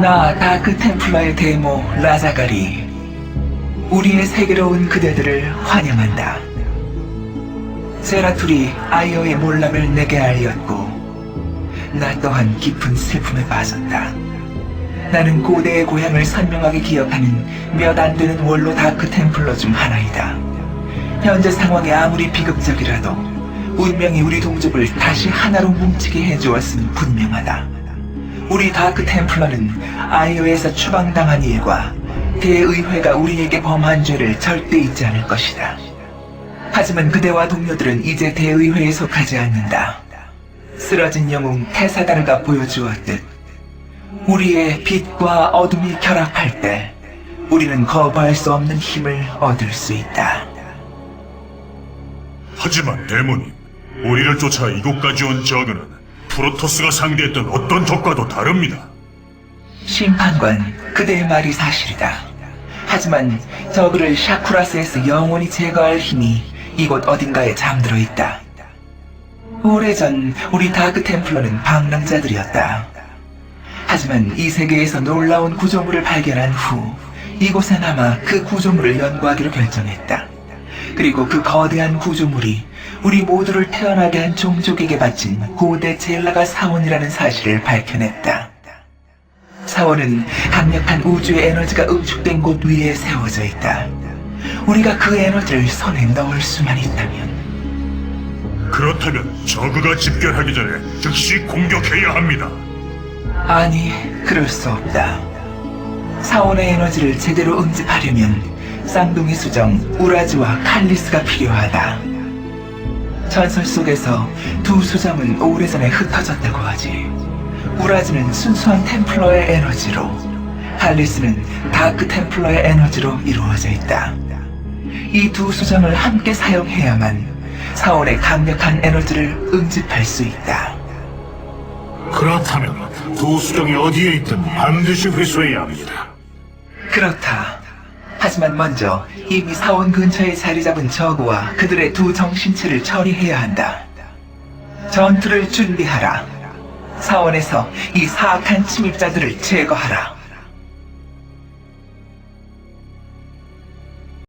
나 다크 템플러의 데모 라자가리. 우리의 세계로 온 그대들을 환영한다. 세라툴이 아이어의 몰락을 내게 알렸고, 나 또한 깊은 슬픔에 빠졌다. 나는 고대의 고향을 선명하게 기억하는 몇 안 되는 원로 다크 템플러 중 하나이다. 현재 상황이 아무리 비극적이라도 운명이 우리 동족을 다시 하나로 뭉치게 해주었음 분명하다. 우리 다크 템플러는 아이오에서 추방당한 일과 대의회가 우리에게 범한 죄를 절대 잊지 않을 것이다. 하지만 그대와 동료들은 이제 대의회에 속하지 않는다. 쓰러진 영웅 테사다르가 보여주었듯 우리의 빛과 어둠이 결합할 때 우리는 거부할 수 없는 힘을 얻을 수 있다. 하지만 데모님, 우리를 쫓아 이곳까지 온 저그는 프로토스가 상대했던 어떤 적과도 다릅니다. 심판관, 그대의 말이 사실이다. 하지만 저그를 샤쿠라스에서 영원히 제거할 힘이 이곳 어딘가에 잠들어 있다. 오래전 우리 다크 템플러는 방랑자들이었다. 하지만 이 세계에서 놀라운 구조물을 발견한 후 이곳에 남아 그 구조물을 연구하기로 결정했다. 그리고 그 거대한 구조물이 우리 모두를 태어나게 한 종족에게 바친 고대 젤라가 사원이라는 사실을 밝혀냈다. 사원은 강력한 우주의 에너지가 응축된 곳 위에 세워져 있다. 우리가 그 에너지를 손에 넣을 수만 있다면 그렇다면 저그가 집결하기 전에 즉시 공격해야 합니다. 아니, 그럴 수 없다. 사원의 에너지를 제대로 응집하려면 쌍둥이 수정 우라즈와 칼리스가 필요하다. 전설 속에서 두 수정은 오래전에 흩어졌다고 하지. 우라즈는 순수한 템플러의 에너지로, 칼리스는 다크 템플러의 에너지로 이루어져 있다. 이 두 수정을 함께 사용해야만 사원의 강력한 에너지를 응집할 수 있다. 그렇다면 두 수정이 어디에 있든 반드시 회수해야 합니다. 그렇다. 하지만 먼저 이미 사원 근처에 자리 잡은 저구와 그들의 두 정신체를 처리해야 한다. 전투를 준비하라. 사원에서 이 사악한 침입자들을 제거하라.